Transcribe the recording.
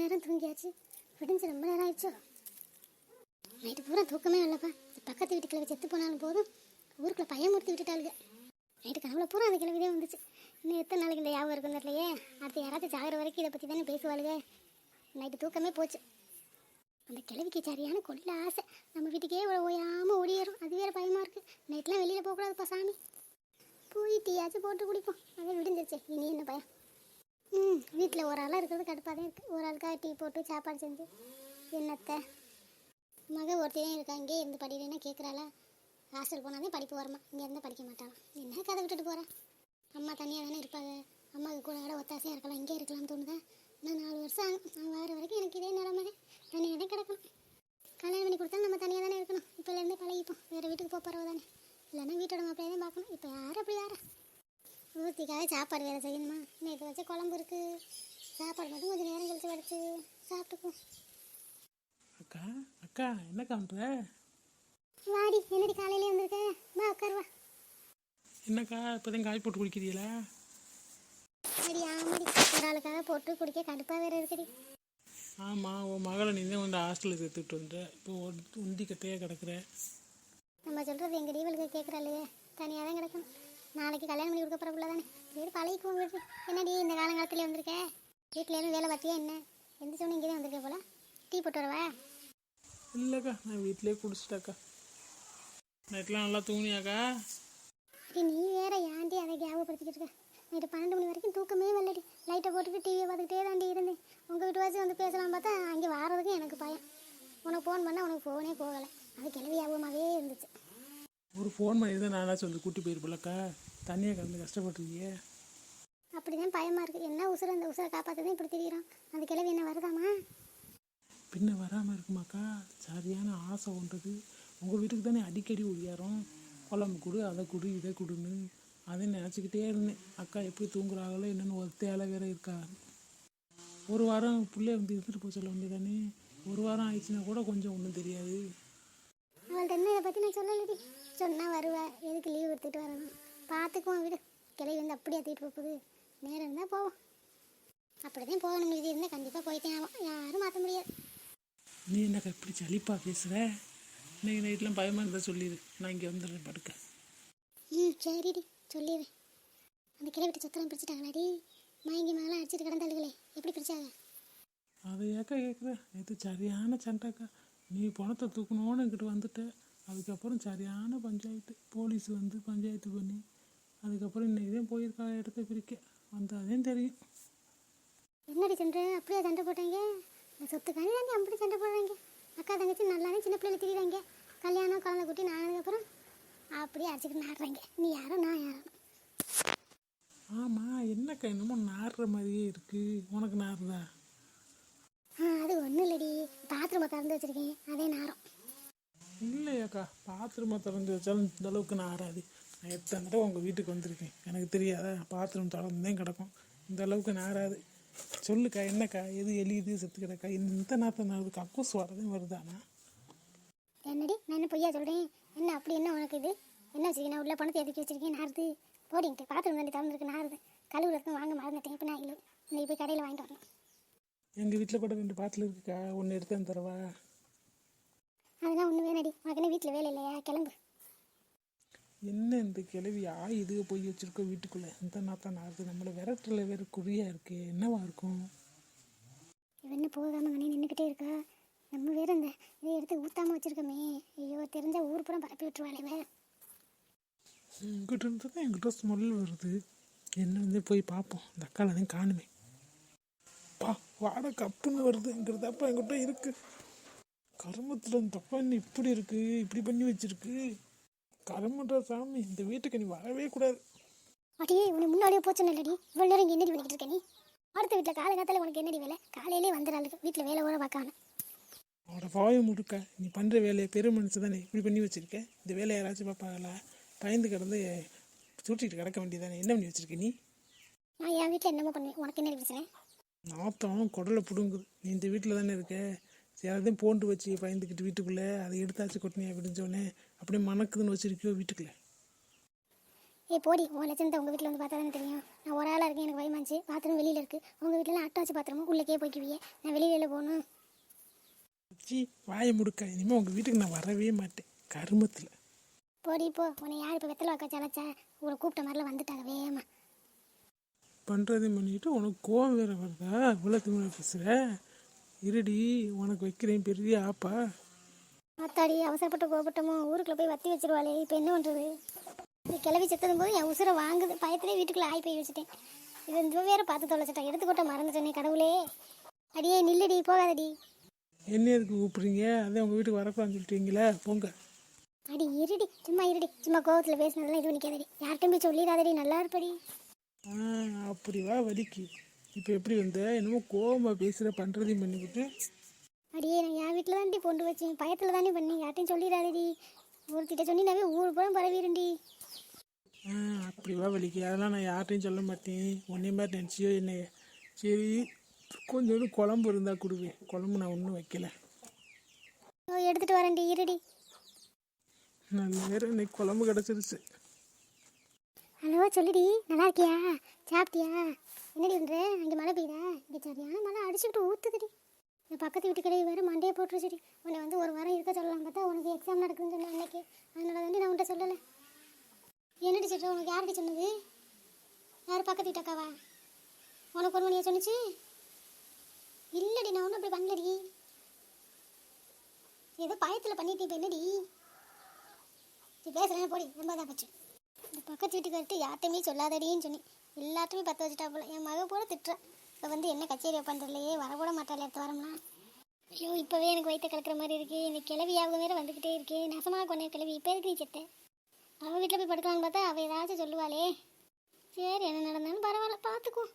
நேரம் தூங்கியாச்சு. விடிஞ்சு ரொம்ப நேரம் ஆயிடுச்சோ? நைட்டு பூரா தூக்கமே இல்லைப்பா பக்கத்து வீட்டு செத்து போனாலும் போதும். ஊருக்குள்ள பயமுறுத்தி விட்டுட்டாளுங்க நைட்டு கனவுல பூரா அந்த கிழவிதே வந்துச்சு. இன்னும் எத்தனை நாளைக்கு இந்த ஞாபகம் இருக்கும் தெரியலையே. அடுத்து யாராச்சும் சாகிற வரைக்கும் இதை பற்றி தானே பேசுவாளுங்க நைட்டு தூக்கமே போச்சு. அந்த கிழவிக்கு சரியான கொள்ள ஆசை. நம்ம வீட்டுக்கே ஓயாமல் ஓடிடும் அது வேற பயமாக இருக்குது நைட்லாம் வெளியில் போகக்கூடாதுப்பா சாமி. போய் டீயாச்சும் போட்டு குடிப்போம். அதை விடிஞ்சிருச்சு. இனி என்ன பயம்? ம் வீட்டில் ஒரு ஆளாக இருக்கிறது கடுப்பாக தான் இருக்குது ஒரு ஆளுக்காக டீ போட்டு சாப்பாடு செஞ்சு என்னத்தை? மக ஒருத்தையும் இருக்கா இங்கே இருந்து படிக்கிறேன்னா கேட்குறாளா ஹாஸ்டல் போனாலே படிப்பு வரமா இங்கே இருந்தால் படிக்க மாட்டாளாம் என்ன கதை விட்டுட்டு போகிறேன் அம்மா தனியாக தானே இருப்பாங்க. அம்மாவுக்கு கூட விட ஒத்தாசையாக இருக்கலாம். இங்கே இருக்கலாம்னு தோணுதா? நான் நாலு வருஷம் ஆகும். நான் வார வரைக்கும் எனக்கு இதே நிலமை தனியாக தான் கிடக்கணும். கல்யாணம் பண்ணி கொடுத்தா நம்ம தனியாக தானே இருக்கணும். இப்போலேருந்தே பழகிப்போம். வேறு வீட்டுக்கு போக போகிறவ தானே. இல்லைன்னா வீட்டோட மாப்பிள்ளையே தான் பார்க்கணும். இப்போ யார் அப்படி யாரா? ஊற்றிக்காக சாப்பாடு வேறு செய்யணுமா? நேற்று வச்ச குழம்பு இருக்குது சாப்பாடு மட்டும் கொஞ்சம் நேரம் கழிச்சு வடிச்சு சாப்பிட்டுக்குவோம் அக்கா அக்கா என்ன காண்ற வாடி என்னடி காலையிலே வந்திருக்க? வா உட்காரு வா. என்னக்கா இப்போதான் காய் போட்டு குடிக்கிறீங்களா சரி ஆமாடி. ஒரு ஆளுக்காக போட்டு குடிக்க கடுப்பாக வேறு இருக்குடி. ஆமாம் உன் மகளை நீ தான் வந்து ஹாஸ்டலில் சேர்த்துட்டு வந்த. இப்போ உந்தி கட்டையாக கிடக்குற. நம்ம சொல்கிறது எங்கள் டீவலுக்கு கேட்குறாள்லையே தனியாக தான் கிடக்கணும். நாளைக்கு கல்யாணம் பண்ணி கொடுக்க போகிற தானே சரி பழகிக்குவோம் என்னடி இந்த காலங்காலத்துல வந்திருக்க? வீட்டில் எதுவும் வேலை பார்த்தியா என்ன? எந்த சொன்ன இங்கே தான் வந்திருக்க போல? டீ போட்டு வரவா? இல்லைக்கா நான் வீட்டிலே குடிச்சிட்டாக்கா. நைட்லாம் நல்லா தூங்கினியாக்கா? அடி நீ வேற ஏன்டி அதை ஞாபகப்படுத்திக்கிட்டு இருக்க? நைட்டு பன்னெண்டு மணி வரைக்கும் தூக்கமே வரலடி. லைட்டை போட்டுட்டு டிவியை பார்த்துக்கிட்டே தாண்டி இருந்தேன். உங்கள் வீட்டு வாசி வந்து பேசலாம் பார்த்தா அங்கே வாரதுக்கு எனக்கு பயம் உனக்கு ஃபோன் பண்ணால் உனக்கு ஃபோனே போகலை அது கிளவி ஞாபகமாகவே இருந்துச்சு ஒரு ஃபோன் பண்ணி தான் நானாக சொல்லி கூட்டி போயிருப்பில்லக்கா தனியாக கிடந்து கஷ்டப்பட்டுருக்கியே. அப்படி தான் பயமாக இருக்குது என்ன உசுரை அந்த உசுரை காப்பாற்றதான் இப்படி தெரியுறோம் அந்த கிளவி என்ன வருதாமா பின்ன வராமல் இருக்குமாக்கா. சரியான ஆசை கொண்டது உங்கள் வீட்டுக்கு தானே அடிக்கடி ஒடியாரோம் குழம்பு கொடு அதை கொடு இதை கொடுன்னு. அதை நினச்சிக்கிட்டே இருந்தேன். அக்கா எப்படி தூங்குறாங்களோ என்னென்னு ஒத்தையால வேற இருக்கா. ஒரு வாரம் பிள்ளைய வந்து இருந்துட்டு போக சொல்ல வேண்டியதானே. ஒரு வாரம் ஆயிடுச்சுன்னா கூட கொஞ்சம் ஒன்றும் தெரியாது. அவள்கிட்ட என்ன இதை பற்றி நான் சொல்லலடி சொன்னால் வருவா. எதுக்கு லீவ் எடுத்துகிட்டு வரணும்? பார்த்துக்குவோம் விடு. கிளவி வந்து அப்படியே தூக்கிட்டு போகுது. நேரம் இருந்தால் போவோம். அப்படி தான் போகணும். விதி இருந்தால் கண்டிப்பாக போயிட்டே ஆகும் யாரும் மாற்ற முடியாது. நீ என்னக்கா இப்படி சலிப்பாக பேசுகிற இன்னைக்கு நைட்லாம் பயமாக இருந்தால் சொல்லிடு நான் இங்கே வந்துடுறேன் படுக்க ம் சரிடி சொல்லிடுறேன். அந்த கிளவிட்டு சொத்தெல்லாம் பிரிச்சுட்டாங்களாடி மயங்கி மேலாம் அடிச்சிட்டு கிடந்தாளுகளே. எப்படி பிரிச்சாங்க அதை ஏக்கா கேட்குற இது சரியான சண்டைக்கா. நீ பணத்தை தூக்கணும்னு இங்கிட்டு வந்துட்ட. அதுக்கப்புறம் சரியான பஞ்சாயத்து. போலீஸ் வந்து பஞ்சாயத்து பண்ணி அதுக்கப்புறம் இன்னைக்கு தான் போயிருக்கா இடத்த பிரிக்க. வந்தாதான் தெரியும். என்னடி சண்டை அப்படியே சண்டை போட்டாங்க? சொத்துக்காண்டி தாண்டி அப்படி சண்டை போடுறாங்க. அக்கா தங்கச்சி நல்லாவே சின்ன பிள்ளைல திரிகிறாங்க கல்யாணம் குழந்தை குட்டி நானதுக்கப்புறம் அப்படியே அடிச்சுக்கிட்டு நாடுறாங்க. நீ யாரோ நான் யாரோ. ஆமாம் என்னக்கா என்னமோ நாடுற மாதிரியே இருக்குது உனக்கு நாடுதா ஆ அது ஒன்றும் இல்லடி பாத்ரூமை திறந்து வச்சிருக்கேன் அதே நாரம் இல்லையாக்கா பாத்ரூமை திறந்து வச்சாலும் இந்த அளவுக்கு நாராது நான் எத்தனை தடவை உங்கள் வீட்டுக்கு வந்திருக்கேன்? எனக்கு தெரியாதா? பாத்ரூம் திறந்துதான் கிடக்கும். இந்த அளவுக்கு நாராது சொல்லுக்கா என்னக்கா? எது எலியுது? செத்து கிடக்கா இந்த நாற்றம் நாடுது கக்கூஸ் வரதும் வருதானா என்னடி? நான் என்ன பொய்யா சொல்கிறேன் என்ன அப்படி என்ன உனக்கு இது? என்ன வச்சிருக்கேன் உள்ள பணத்தை எதுக்கி வச்சிருக்கேன்? நாருது போடிங்கிட்டு பாத்ரூம் தாண்டி திறந்துருக்கு நாருது கழுவுல இருக்கும் வாங்க மறந்துட்டேன். இப்போ நான் இல்லை இன்னைக்கு போய் கடையில் வாங்கிட்டு வரணும். எங்கள் வீட்டில் கூட ரெண்டு பாட்டில் இருக்குக்கா. ஒன்று எடுத்து தரவா அதெல்லாம் ஒன்றும் வேணாடி. உனக்கு என்ன வீட்டில் வேலை இல்லையா? கிளம்பு. என்ன இந்த கிழவி ஆ இதுக போய் வச்சிருக்கோம் வீட்டுக்குள்ளே? இந்த நாத்தான் நாடுது நம்மளை விரட்டுல வேறு குறியாக இருக்கு. என்னவா இருக்கும்? இவன் என்ன போகாம அங்கே நின்றுக்கிட்டே இருக்கா? நம்ம வேற இந்த இதை எடுத்து ஊத்தாம வச்சிருக்கோமே. ஐயோ தெரிஞ்சா ஊர் புறம் பரப்பி விட்டுருவாளே வேற இருந்து தான் எங்கிட்ட ஸ்மெல் வருது. என்னன்னு போய் பார்ப்போம். இந்த அக்கால தான் காணுமே. பா வாடை கப்புன்னு வருதுங்கிறதப்பா என்கிட்ட இருக்கு. கருமத்தில் இந்த பண்ணி இப்படி இருக்கு இப்படி பண்ணி வச்சிருக்கு. கருமன்ற சாமி இந்த வீட்டுக்கு நீ வரவே கூடாது. அடியே உன்னை முன்னாடியே போச்சு இல்லடி இவ்வளோ நேரம் இங்கே என்னடி பண்ணிக்கிட்டு இருக்க நீ? அடுத்த வீட்டில் காலகாலத்தில் உனக்கு என்னடி வேலை? காலையிலே வந்துடுறாளுக்கு வீட்டில் வேலை கூட பார்க்காம அவனோட வாயை முடுக்க. நீ பண்ணுற வேலையை பெரும் மனுஷன் தானே. இப்படி பண்ணி வச்சிருக்க? இந்த வேலையை யாராச்சும் பார்ப்பாங்களா? பயந்து கிடந்து சுட்டிட்டு கிடக்க வேண்டியதானே என்ன பண்ணி வச்சிருக்க நீ? நான் என் வீட்டில் என்னமோ பண்ணுவேன். உனக்கு என்னடி பிரச்சனை? நாத்தம் குடலை பிடுங்குது. நீ இந்த வீட்டில் தானே இருக்க? அதையும் போண்டு வச்சு பயந்துக்கிட்டு வீட்டுக்குள்ளே அதை எடுத்தாச்சு கொட்டினியா விடிஞ்சோடனே அப்படியே மணக்குதுன்னு வச்சிருக்கியோ வீட்டுக்குள்ளே. ஏய் போடி உன் லட்சணத்தை உங்கள் வீட்டில் வந்து பார்த்தா தானே தெரியும். நான் ஒரு ஆளாக இருக்கேன் எனக்கு பயமாச்சு பாத்ரூம் வெளியில் இருக்குது உங்கள் வீட்டிலலாம் அட்டாச்சு பாத்ரூம். உள்ளக்கே போய்க்குவியே. நான் வெளியில போகணும். சி வாயை முடுக்க. இனிமேல் உங்கள் வீட்டுக்கு நான் வரவே மாட்டேன். கருமத்தில். போடி போ. உன்னை யார் இப்போ வெத்தலை வாக்க சலைச்சா உங்களை கூப்பிட்ட மாதிரிலாம் வந்துட்டாங்க வேமா பண்ணுறதையும் பண்ணிட்டு உனக்கு கோவம் வேற வருதா? இவ்வளோ திமுறை பேசுகிற இருடி உனக்கு வைக்கிறேன் பெரிய ஆப்பா. ஆத்தாடி அவசரப்பட்டு கோபப்பட்டமோ? ஊருக்குள்ள போய் வத்தி வச்சிருவாளே இப்போ என்ன பண்ணுறது இது கிளவி செத்ததும் போது என் உசுரை வாங்குது. பயத்திலே வீட்டுக்குள்ளே ஆகி போய் வச்சுட்டேன். இது இந்த வேற பார்த்து தொலைச்சிட்டேன் எடுத்துக்கொட்ட மறந்துட்டேனே கடவுளே. அடியே நில்லுடி போகாதடி. என்ன எதுக்கு கூப்பிட்றீங்க? அதே உங்கள் வீட்டுக்கு வரக்கூடாதுன்னு சொல்லிட்டீங்களே போங்க. அடி இருடி சும்மா இருடி. சும்மா கோவத்தில் பேசினதெல்லாம் இது நிற்காதடி யார்கிட்டையும் போய் சொல்லிடாதடி நல்லா இருப்படி. ஆ அப்படி வா வலிக்கு. இப்போ எப்படி வந்த என்னமோ கோவமாக பேசுகிற பண்ணுறதையும் பண்ணிவிட்டு அடியே நான் என் வீட்டில் தாண்டி கொண்டு வச்சேன். பயத்தில் தானே பண்ணி யார்ட்டையும் சொல்லிடாதடி. ஒருத்திட்ட சொன்னினாவே ஊர் பூரா பரவிடுண்டி ஆ அப்படி வா வலிக்கு. அதெல்லாம் நான் யார்ட்டையும் சொல்ல மாட்டேன். உன்னை மாதிரி நினச்சியோ என்ன சரி கொஞ்சோண்டு குழம்பு இருந்தால் கொடுவேன் குழம்பு நான் ஒன்றும் வைக்கல. எடுத்துகிட்டு வரேன்டி. இருடி. நல்ல நேரம் இன்னைக்கு குழம்பு கிடச்சிருச்சு. ஏதோ சொல்லுடி நல்லா இருக்கியா? சாப்பிட்டியா? என்னடி பண்ணுற அங்கே மழை பெய்யுதா? இங்கே சரியான மழை அடிச்சுக்கிட்டு ஊற்றுதுடி இந்த பக்கத்து வீட்டு கடையை வேறு மண்டையை போட்டுருச்சுடி. உன்னை வந்து ஒரு வாரம் இருக்க சொல்லலாம் பார்த்தா உனக்கு எக்ஸாம் நடக்குதுன்னு சொன்னேன் அன்னைக்கு. அதனால வந்து நான் உன்ட்ட சொல்லலை. என்னடி சொல்கிற உனக்கு யார்கிட்ட சொன்னது? யார் பக்கத்து வீட்டக்காவா உனக்கு ஒரு மணியா சொன்னிச்சு? இல்லடி நான் ஒன்றும் அப்படி பண்ணலடி. ஏதோ பயத்தில் பண்ணிட்டு இப்போ என்னடி? சரி பேசுகிறேன் போடி. ரொம்ப தான் போச்சு. பக்கத்து வீட்டுக்கார்ட்டு யார்ட்டையுமே சொல்லாதடின்னு சொன்னேன் எல்லாத்தையுமே பற்ற வச்சுட்டா போல. என் மக கூட திட்டுறா இப்போ வந்து என்ன கச்சேரி பண்ணுறதுலையே வரக்கூட மாட்டாள் எடுத்து வரோம்னா. ஐயோ இப்போவே எனக்கு வயிற்று கலக்கிற மாதிரி இருக்கு. எனக்கு கிளவி ஞாபகம் வேறு வந்துக்கிட்டே இருக்கு. நசமாக கொண்டே கிளவி. இப்போ இருக்கு நீ செத்த? அவள் வீட்டில் போய் படுக்கலான்னு பார்த்தா அவள் ஏதாச்சும் சொல்லுவாளே. சரி என்ன நடந்தாலும் பரவாயில்ல. பார்த்துக்குவோம்